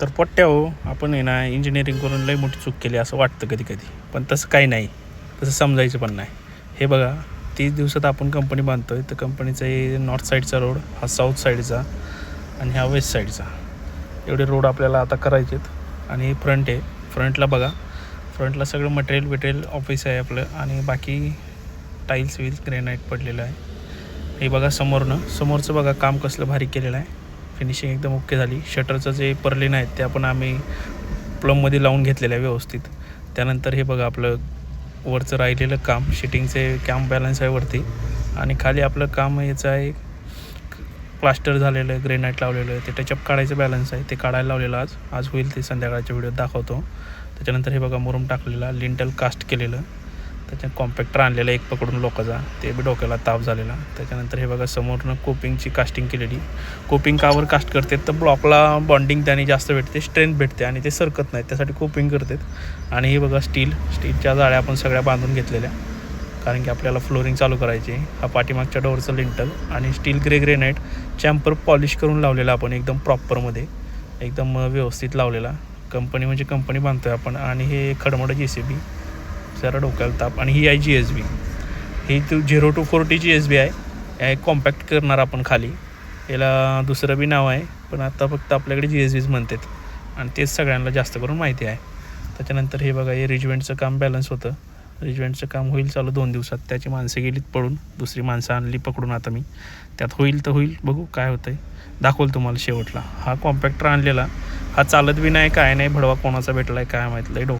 तर पोट्ट्या हो आपण आहे ना इंजिनिअरिंग करून लई मोठी चूक केली असं वाटतं कधी कधी पण तसं काही नाही. तसं समजायचं पण नाही. हे बघा तीस दिवसात आपण कंपनी बांधतो आहे तर कंपनीचा हे नॉर्थ साईडचा रोड हा साऊथ साईडचा आणि हा वेस्ट साईडचा एवढे रोड आपल्याला आता करायचे आहेत आणि फ्रंट आहे. फ्रंटला बघा. फ्रंटला सगळं मटेरियल बिटेरियल ऑफिस आहे आपलं. आणि बाकी टाईल्स विल्स ग्रेनाईट पडलेलं आहे. हे बघा समोरनं. समोरचं बघा काम कसलं भारी केलेलं आहे. फिनिशिंग एकदम ओके झाली. शटरचं जे परलेन आहेत ते आपण आम्ही प्लममध्ये लावून घेतलेलं आहे व्यवस्थित. त्यानंतर हे बघा आपलं वरचं राहिलेलं काम शिटिंगचे कॅम्प बॅलन्स आहे वरती. आणि खाली आपलं काम याचं आहे प्लास्टर झालेलं आहे ग्रेनाईट लावलेलं आहे. ते टचअप काढायचं बॅलन्स आहे. ते काढायला लावलेलं आज. आज होईल ते संध्याकाळच्या व्हिडिओ दाखवतो. त्याच्यानंतर हे बघा मुरुम टाकलेला लिंटल कास्ट केलेलं. त्याच्यात कॉम्पॅक्टर आणलेला एक पकडून लोकांचा ते बी डोक्याला ताप झालेला. त्याच्यानंतर हे बघा समोरनं कोपिंगची कास्टिंग केलेली. कोपिंग कावर कास्ट करते तर ब्लॉकला बॉन्डिंग त्याने जास्त भेटते स्ट्रेंथ भेटते आणि ते सरकत नाही त्यासाठी कोपिंग करतात. आणि हे बघा स्टील स्टीलच्या जाळ्या आपण सगळ्या बांधून घेतलेल्या. कारण की आपल्याला फ्लोरिंग चालू करायची हा पाठीमागच्या डोअरचं लिंटल आणि steel grey granite chamfer polish करून लावलेला आपण एकदम प्रॉपरमध्ये एकदम व्यवस्थित लावलेला. कंपनी म्हणजे कंपनी बांधतोय आपण. आणि हे खडमड जे सी बी जरा डोक्याला ताप. आणि ही आहे जी एस बी ही two zero two forty G S B आहे. हे कॉम्पॅक्ट करणार आपण खाली. याला दुसरं बी नाव आहे. पण आता फक्त आपल्याकडे जी एस बीज म्हणतात. आणि तेच सगळ्यांना जास्त करून माहिती आहे. त्याच्यानंतर हे बघा हे रिजवेंटचं काम बॅलन्स होतं. रिजवेंटचं काम होईल चालू दोन दिवसात. त्याची माणसं गेलीत पडून दुसरी माणसं आणली पकडून आता मी. त्यात होईल तर होईल. बघू काय होतं आहे दाखवलं तुम्हाला शेवटला. हा कॉम्पॅक्टर आणलेला हा चालत बी नाही काय नाही. भडवा कोणाचा भेटला आहे काय माहीत. आहे डो